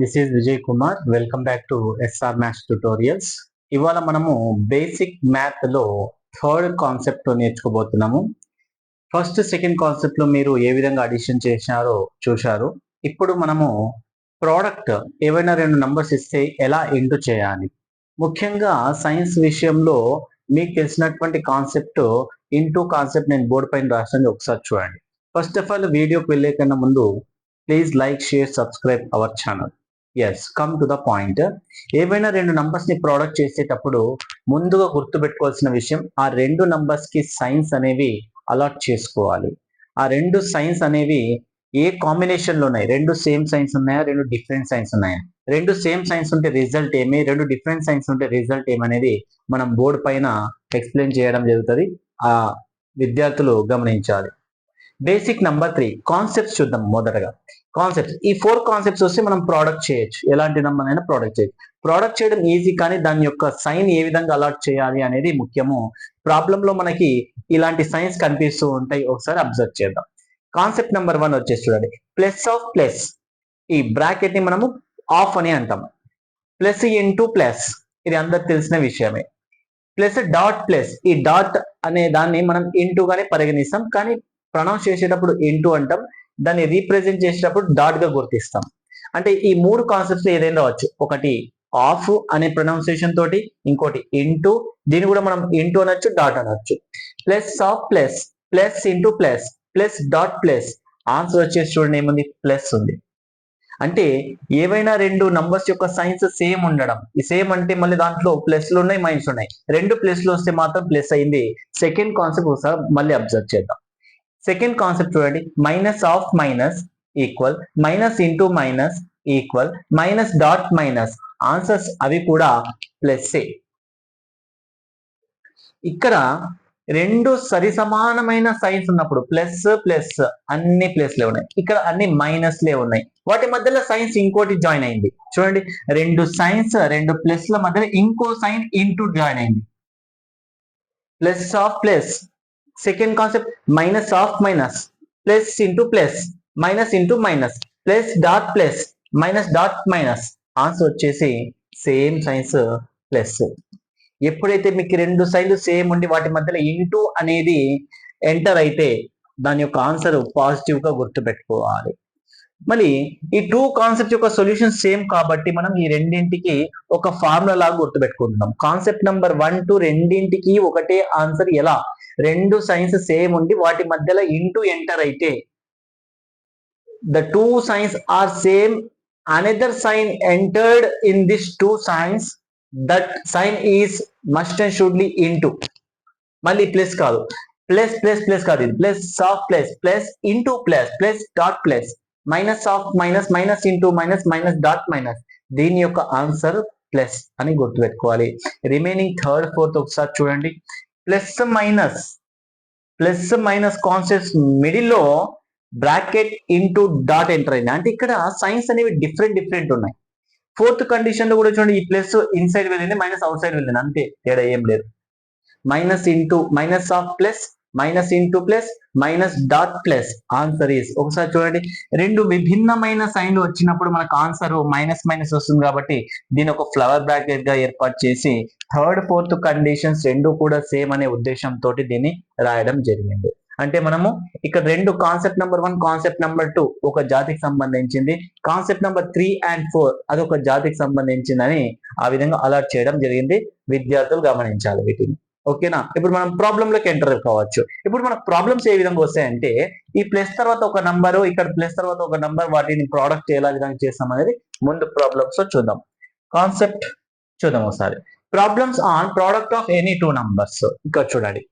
This is Vijay Kumar welcome back to S R maths tutorials ఇవాళ మనము basic మ్యాథ్లో third concept నేర్చుకోబోతున్నాము. First second కాన్సెప్ట్లో మీరు ఏ విధంగా అడిషన్ చేశారో చూశారు. ఇప్పుడు మనము ప్రోడక్ట్ ఏవైనా రెండు నంబర్స్ ఇస్తే ఎలా ఇంటూ చేయాలి? ముఖ్యంగా సైన్స్ విషయంలో మీకు తెలిసినటువంటి కాన్సెప్ట్ ఇంటూ కాన్సెప్ట్ నేను బోర్డు పైన రాసాను ఒకసారి చూడండి. ఫస్ట్ ఆఫ్ ఆల్ వీడియోకి వెళ్ళే కన్నా ముందు please like share subscribe our channel yes come to the point ఏవైనా రెండు నంబర్స్ని ప్రోడక్ట్ చేసేటప్పుడు ముందుగా గుర్తుపెట్టుకోవాల్సిన విషయం ఆ రెండు నంబర్స్కి సైన్స్ అనేవి అలాట్ చేసుకోవాలి. ఆ రెండు సైన్స్ అనేవి ఏ కాంబినేషన్లో ఉన్నాయి? రెండు సేమ్ సైన్స్ ఉన్నాయా? రెండు డిఫరెంట్ సైన్స్ ఉన్నాయా? రెండు సేమ్ సైన్స్ ఉంటే రిజల్ట్ ఏమి? రెండు డిఫరెంట్ సైన్స్ ఉంటే రిజల్ట్ ఏమనేది మనం బోర్డు పైన ఎక్స్ప్లెయిన్ చేయడం జరుగుతుంది. ఆ విద్యార్థులు గమనించాలి. బేసిక్ నంబర్ త్రీ కాన్సెప్ట్స్ చూద్దాం మొదటగా. కాన్సెప్ట్స్ ఈ ఫోర్ కాన్సెప్ట్స్ వస్తే మనం ప్రోడక్ట్ చేయొచ్చు. ఎలాంటి నంబర్ అయినా ప్రోడక్ట్ చేయొచ్చు. ప్రోడక్ట్ చేయడం ఈజీ కానీ దాని యొక్క సైన్ ఏ విధంగా అలాట్ చేయాలి అనేది ముఖ్యము. ప్రాబ్లంలో మనకి ఇలాంటి సైన్స్ కనిపిస్తూ ఉంటాయి. ఒకసారి అబ్జర్వ్ చేద్దాం. కాన్సెప్ట్ నెంబర్ వన్ వచ్చేసి చూడండి. ప్లస్ ఆఫ్ ప్లస్ ఈ బ్రాకెట్ని మనము ఆఫ్ అని అంటాం ప్లస్ ఇంటూ ప్లస్ ఇది అందరికి తెలిసిన విషయమే. ప్లస్ డాట్ ప్లస్ ఈ డాట్ అనే దాన్ని మనం ఇంటూ గానే పరిగణిస్తాం. కానీ ప్రొనౌన్స్ చేసేటప్పుడు ఇంటూ అంటాం. దాన్ని రీప్రజెంట్ చేసేటప్పుడు డాట్గా గుర్తిస్తాం. అంటే ఈ మూడు కాన్సెప్ట్స్ ఏదైనా రావచ్చు. ఒకటి ఆఫ్ అనే ప్రొనౌన్సియేషన్ తోటి ఇంకోటి ఇంటూ దీన్ని కూడా మనం ఇంటూ అనొచ్చు డాట్ అనొచ్చు. Plus of plus plus into plus plus dot plus answer వచ్చేసి చూడండి ఏముంది? ప్లస్ ఉంది. అంటే ఏవైనా రెండు నంబర్స్ యొక్క సైన్స్ సేమ్ ఉండడం. ఈ సేమ్ అంటే మళ్ళీ దాంట్లో ప్లస్లు ఉన్నాయి మైనస్ ఉన్నాయి. రెండు ప్లస్లు వస్తే మాత్రం ప్లస్ అయింది. సెకండ్ కాన్సెప్ట్ ఒకసారి మళ్ళీ అబ్జర్వ్ చేద్దాం. సెకండ్ కాన్సెప్ట్ చూడండి. Minus of minus equal minus into minus equal minus dot minus answers అవి కూడా ప్లస్ ఇక్కడ రెండు సరి సమానమైన సైన్స్ ఉన్నప్పుడు ప్లస్ ప్లస్ అన్ని ప్లస్లే ఉన్నాయి. ఇక్కడ అన్ని మైనస్లే ఉన్నాయి. వాటి మధ్యలో సైన్స్ ఇంకోటి జాయిన్ అయింది. చూడండి. రెండు సైన్స్ రెండు ప్లస్ల మధ్యలో ఇంకో సైన్ ఇంటూ జాయిన్ అయింది. Plus of plus second concept minus of minus plus into plus minus into minus plus dot plus minus dot minus answer వచ్చేసి సేమ్ సైన్స్ ప్లస్ ఎప్పుడైతే మీకు రెండు సైన్లు సేమ్ ఉండి వాటి మధ్యలో ఇంటూ అనేది ఎంటర్ అయితే దాని యొక్క ఆన్సర్ పాజిటివ్గా గుర్తుపెట్టుకోవాలి. మళ్ళీ ఈ టూ కాన్సెప్ట్ యొక్క సొల్యూషన్ సేమ్ కాబట్టి మనం ఈ రెండింటికి ఒక ఫార్ములా లాగా గుర్తుపెట్టుకుంటున్నాం. కాన్సెప్ట్ నెంబర్ వన్ టు రెండింటికి ఒకటే ఆన్సర్ ఎలా? రెండు సైన్స్ సేమ్ ఉండి వాటి మధ్యలో ఇంటూ ఎంటర్ అయితే the two signs are same another sign entered in this two signs that sign is must and surely into మళ్ళీ ప్లస్ కాదు. ప్లస్ ప్లస్ ప్లస్ కాదు ఇది. Plus of plus plus into plus plus dot plus minus of minus minus into minus minus dot minus దీని యొక్క answer plus అని గుర్తుపెట్టుకోవాలి. Remaining third fourth ఒకసారి చూడండి. Plus minus plus minus concepts మిడిల్లో bracket into dot enter అయింది. అంటే ఇక్కడ సైన్స్ అనేవి డిఫరెంట్ డిఫరెంట్ ఉన్నాయి. ఫోర్త్ కండిషన్లో కూడా చూడండి ఈ ప్లస్ ఇన్సైడ్ వెళ్ళింది మైనస్ అవుట్ సైడ్ వెళ్ళింది. అంతే తేడా ఏం లేదు. Minus into minus of plus minus into plus minus dot plus answer is ఒకసారి చూడండి. రెండు విభిన్నమైన సైన్లు వచ్చినప్పుడు మనకు ఆన్సర్ మైనస్ మైనస్ వస్తుంది కాబట్టి దీని ఒక ఫ్లవర్ బ్రాకెట్గా ఏర్పాటు చేసి థర్డ్ ఫోర్త్ కండిషన్స్ రెండు కూడా సేమ్ అనే ఉద్దేశంతో దీన్ని రాయడం జరిగింది. అంటే మనము ఇక్కడ రెండు concept number one concept number two ఒక జాతికి సంబంధించింది. Concept number three and four అదొక జాతికి సంబంధించిందని ఆ విధంగా అలాట్ చేయడం జరిగింది. విద్యార్థులు గమనించాలి వీటిని. ఓకేనా? ఇప్పుడు మనం ప్రాబ్లంలోకి ఎంటర్ కావచ్చు. ఇప్పుడు మనకు ప్రాబ్లమ్స్ ఏ విధంగా వస్తాయంటే ఈ ప్లస్ తర్వాత ఒక నంబరు ఇక్కడ ప్లస్ తర్వాత ఒక నంబర్ వాటిని ప్రోడక్ట్ ఎలా విధంగా చేస్తాం అనేది ముందు ప్రాబ్లమ్స్ చూద్దాం. కాన్సెప్ట్ చూద్దాం ఒకసారి. Problems on product of any two numbers ఇక్కడ చూడండి.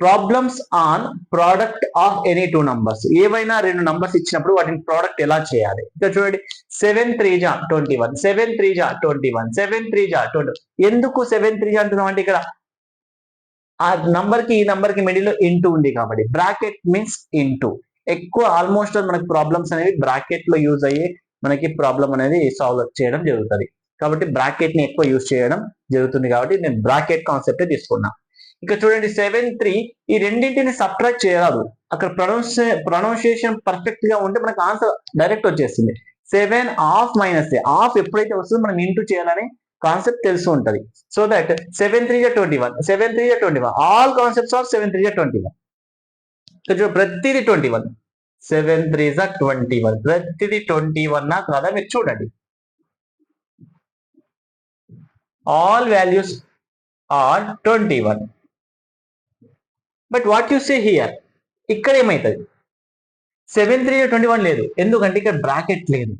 Problems on product of any two numbers ఏవైనా రెండు నంబర్స్ ఇచ్చినప్పుడు వాటిని ప్రోడక్ట్ ఎలా చేయాలి? ఇక్కడ చూడండి. సెవెన్ త్రీ జా ట్వంటీ వన్ సెవెన్ త్రీ జా ట్వంటీ వన్ సెవెన్ త్రీ జా ట్వంటీ ఎందుకు సెవెన్ త్రీ జా అంటున్నాం అంటే ఇక్కడ ఆ నంబర్కి ఈ నంబర్కి మిడిల్లో ఇంటూ ఉంది కాబట్టి. బ్రాకెట్ మీన్స్ ఇంటూ ఎక్కువ ఆల్మోస్ట్ మనకి ప్రాబ్లమ్స్ అనేవి బ్రాకెట్లో యూజ్ అయ్యి మనకి ప్రాబ్లం అనేది సాల్వ్ చేయడం జరుగుతుంది. కాబట్టి బ్రాకెట్ని ఎక్కువ యూజ్ చేయడం జరుగుతుంది కాబట్టి నేను బ్రాకెట్ కాన్సెప్ట్ తీసుకున్నా. ఇక చూడండి సెవెన్ త్రీ ఈ రెండింటిని సబ్ట్రాక్ట్ చేయరాదు. అక్కడ ప్రొనౌన్స్ ప్రొనౌన్సియేషన్ పర్ఫెక్ట్గా ఉంటే మనకు ఆన్సర్ డైరెక్ట్ వచ్చేస్తుంది. సెవెన్ ఆఫ్ మైనస్ ఆఫ్ ఎప్పుడైతే వస్తుందో మనం ఇంటూ చేయాలని కాన్సెప్ట్ తెలుసు ఉంటుంది. So that seven three twenty one seven three twenty one all concepts of seven three twenty one ప్రతిది ట్వంటీ వన్ సెవెన్ త్రీ జా ట్వంటీ వన్ ప్రతిది ట్వంటీ వన్ నా కదా మీరు చూడండి. All values are twenty one but what you say here ఇక్కడ ఏమవుతుంది seven three twenty one లేదు. ఎందుకంటే ఇక్కడ బ్రాకెట్ లేదు.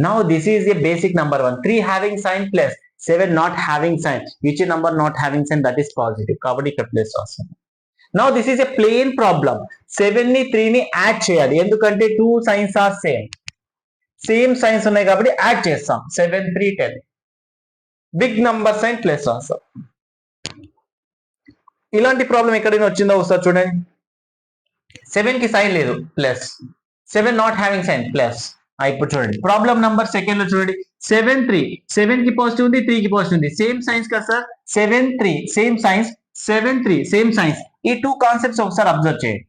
Now this is a basic number one three having sign plus seven not having sign which number not having sign that is positive కాబట్టి ఇక్కడ plus వస్తుంది now this is a plain problem సెవెన్ని three ని add చేయాలి ఎందుకంటే two signs are same same signs ఉన్నాయి కాబట్టి add చేస్తాం seven three ten big number sign plus రాస్తాం ఇలాంటి ప్రాబ్లం ఎక్కడైనా వచ్చిందో ఒకసారి చూడండి సెవెన్కి సైన్ లేదు plus seven not having sign plus ఇప్పుడు చూడండి. ప్రాబ్లం నంబర్ సెకండ్లో చూడండి. సెవెన్ త్రీ సెవెన్కి పాజిటివ్ ఉంది త్రీ కి పాజిటివ్ ఉంది. సేమ్ సైన్స్ కదా sir seven three same signs seven three same signs ఈ టూ కాన్సెప్ట్స్ ఒకసారి అబ్జర్వ్ చేయండి.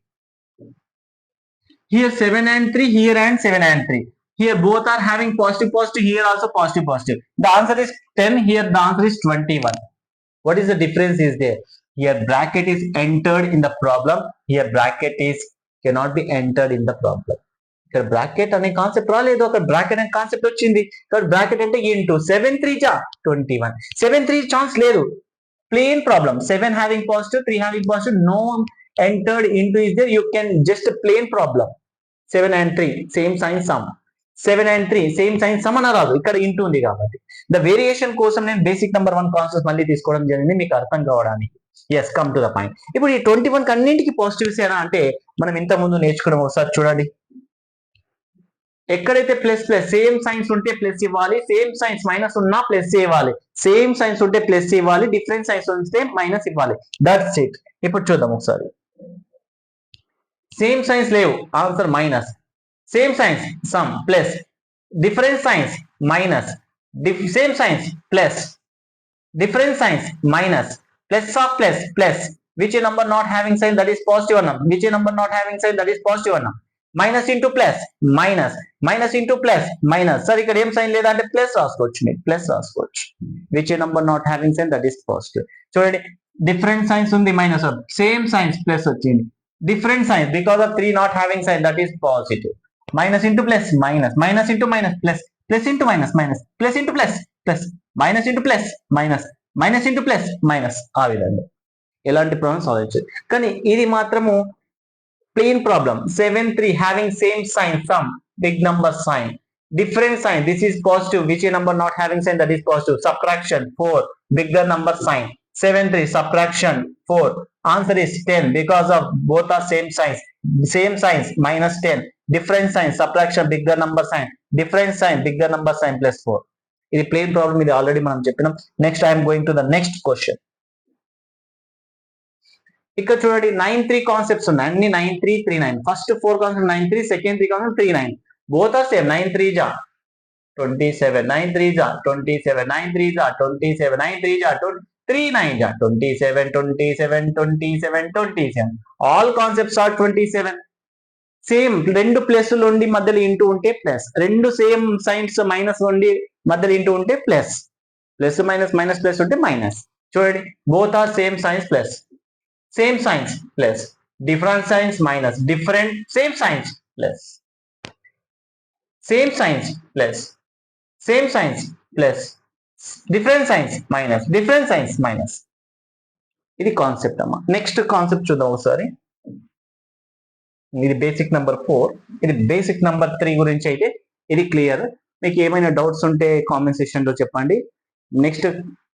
Here seven and three here and seven and three here both are having positive positive here also positive positive the answer is ten here the answer is twenty one what is the difference is there? Here bracket is entered in the problem. Here bracket is cannot be entered in the problem. ఇక్కడ bracket అనే concept రాలేదు. అక్కడ bracket అనే concept వచ్చింది. ఇక్కడ bracket అంటే into seven three జా? Twenty one seven three chance లేదు. Plain problem seven having positive three having positive no entered into is there you can just plain problem seven and three same signs sum seven and three same signs sum అని రాదు. ఇక్కడ into ఉంది కాబట్టి. The variation కోసం నేను basic number one concept మళ్ళీ తీసుకోవడం జరిగింది. మీకు అర్థం కావడానికి. Yes come to the point ఇప్పుడు ఈ ట్వంటీ వన్ అన్నింటికి పాజిటివ్స్ ఏనా అంటే మనం ఇంత ముందు నేర్చుకోవడం ఒకసారి చూడండి. ఎక్కడైతే ప్లస్ ప్లస్ సేమ్ సైన్స్ ఉంటే ప్లస్ ఇవ్వాలి సేమ్ సైన్స్ మైనస్ ఉన్నా ప్లస్ ఇవ్వాలి. సేమ్ సైన్స్ ఉంటే ప్లస్ ఇవ్వాలి డిఫరెంట్ సైన్స్ ఉంటే మైనస్ ఇవ్వాలి. దట్స్ ఇట్ ఇప్పుడు చూద్దాం ఒకసారి. సేమ్ సైన్స్ లేవు. Answer minus same signs sum plus different signs minus same signs plus different signs minus plus of plus plus which a number not having sign that is positive అన్నాం which a number not having sign that is positive అన్నాం minus into plus minus minus into plus minus sir ఇక్కడ ఏం sign లేదంటే plus రాసుకోవచ్చు మీరు plus రాసుకోవచ్చు. Which number not having sign that is positive చూడండి different signs ఉంది minus same signs plus వచ్చింది. Different signs because of three not having sign that is positive minus into plus minus minus into minus plus plus into minus minus plus into plus plus minus into plus minus minus into plus minus ఆ విధంగా. ఎలాంటి problem solve చేయొచ్చు. కానీ ఇది మాత్రము plain problem seven three having same sign sum big number sign different sign this is positive which number not having sign that is positive subtraction four bigger number sign seven three subtraction four answer is ten because of both are same signs same signs minus ten different signs subtraction bigger number sign different sign bigger number sign plus four ఇది plain problem ఇది already మనం చెప్పినాం. Next I'm going to the next question ఇక్కడ చూడండి nine three concepts ఉన్నాయి. అన్ని nine three three nine first four concept nine three second three concept three nine both are same nine three జా twenty seven nine three జా twenty seven nine three జా twenty seven nine three జా three nine జా twenty seven twenty seven twenty seven twenty seven all concepts are twenty seven same రెండు plus ఉండి మధ్యలో into ఉంటే plus రెండు same signs minus ఉండి మధ్యలో ఇంటూ ఉంటే plus plus minus minus plus ఉంటే మైనస్ చూడండి. Both are same signs plus same signs plus different signs minus different same signs plus same signs plus same signs plus different signs minus different signs minus ఇది concept అమ్మా. Next concept చూద్దాం ఒకసారి. ఇది basic number four ఇది basic number three గురించి అయితే ఇది clear మీకు ఏమైనా డౌట్స్ ఉంటే కామెంట్ సెషన్లో చెప్పండి. నెక్స్ట్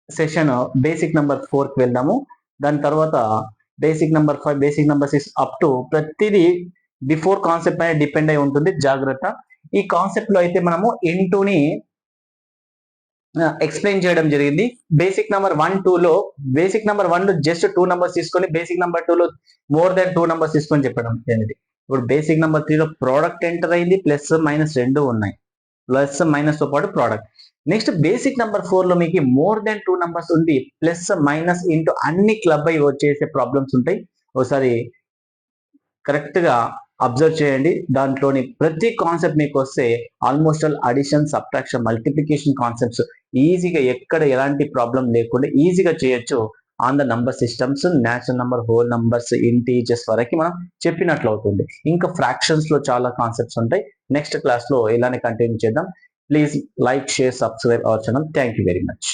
సెషన్ బేసిక్ నెంబర్ ఫోర్కి వెళ్దాము. దాని తర్వాత basic number five basic number six up to ప్రతిదీ బిఫోర్ కాన్సెప్ట్ పైన డిపెండ్ అయి ఉంటుంది. జాగ్రత్త. ఈ కాన్సెప్ట్లో అయితే మనము ఇంటూని ఎక్స్ప్లెయిన్ చేయడం జరిగింది. బేసిక్ నెంబర్ వన్ టూలో బేసిక్ నెంబర్ వన్లో జస్ట్ టూ నెంబర్స్ తీసుకొని బేసిక్ నెంబర్ టూ లో మోర్ దాన్ టూ నెంబర్స్ తీసుకొని చెప్పడం జరిగింది. ఇప్పుడు బేసిక్ నెంబర్ త్రీలో ప్రోడక్ట్ ఎంటర్ అయింది ప్లస్ మైనస్ రెండు ఉన్నాయి. ప్లస్ మైనస్తో పాటు ప్రోడక్ట్ నెక్స్ట్ బేసిక్ నెంబర్ ఫోర్లో మీకు మోర్ దాన్ టూ నెంబర్స్ ఉంది. ప్లస్ మైనస్ ఇంటూ అన్ని క్లబ్ అయి వచ్చేసే ప్రాబ్లమ్స్ ఉంటాయి. ఒకసారి కరెక్ట్గా అబ్జర్వ్ చేయండి. దాంట్లోని ప్రతి కాన్సెప్ట్ మీకు వస్తే almost all addition subtraction multiplication concepts ఈజీగా ఎక్కడ ఎలాంటి ప్రాబ్లం లేకుండా ఈజీగా చేయొచ్చు. On the number systems natural number whole numbers integers వరకు మనం చెప్పినట్లు అవుతుంది ఇంకా ఫ్రాక్షన్స్లో చాలా కాన్సెప్ట్స్ ఉంటాయి. నెక్స్ట్ క్లాస్లో ఇలానే కంటిన్యూ చేద్దాం. Please like share subscribe our channel thank you very much